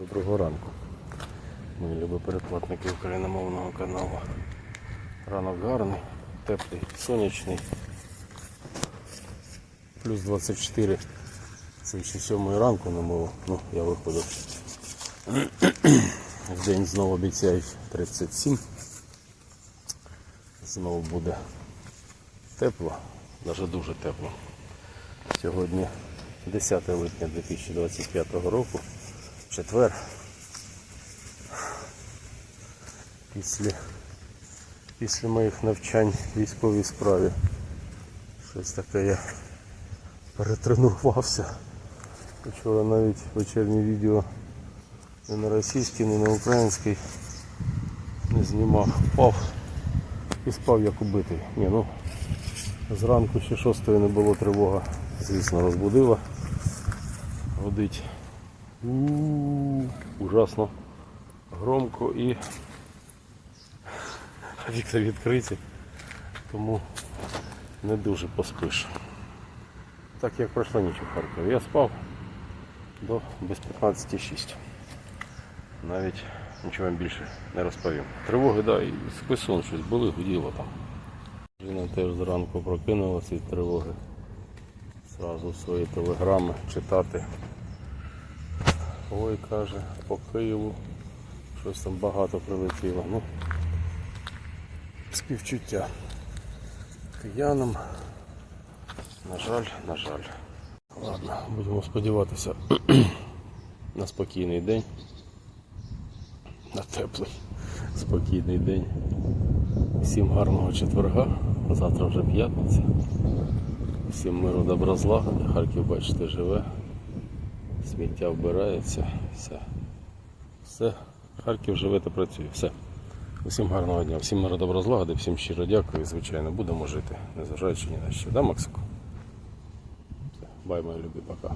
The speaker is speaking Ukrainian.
Доброго ранку. Мої любі передплатники україномовного каналу. Ранок гарний, теплий, сонячний. Плюс 24. Це ще 7 ранку на мову. Ну, я виходив. В день знову обіцяють 37. Знову буде тепло, навіть дуже тепло. Сьогодні 10 липня 2025 року, четвер. Після, після моїх навчань військовій справі щось таке я перетренувався. Вчора навіть вечірнє відео не на російській, не на українській не знімав. Впав і спав як убитий. Ні, ну, зранку ще шостої не було тривога. Звісно, розбудила. Годить. У-у-у, Ужасно громко і вікна відкриті, тому не дуже поспиш. Так як пройшла ніч у Харкові. Я спав до без 15.06. Навіть нічого вам більше не розповім. Тривоги, да, і списон щось були, гуділо там. Жена теж зранку прокинулася від тривоги. Зразу свої телеграми читати. Ой, каже, по Києву. Щось там багато прилетіло. Ну, співчуття киянам. На жаль, на жаль. Ладно, будемо сподіватися на спокійний день. На теплий, спокійний день. Всім гарного четверга. Завтра вже п'ятниця. Всім миру добра злагоди. Харків, бачите, живе. Сміття вбирається. Все. Все. Харків живе та працює. Все. Усім гарного дня, всім миру добра злагоди, всім щиро дякую. Звичайно, будемо жити, незважаючи ні на що. Да, Максику? Бай, мої любі, пока.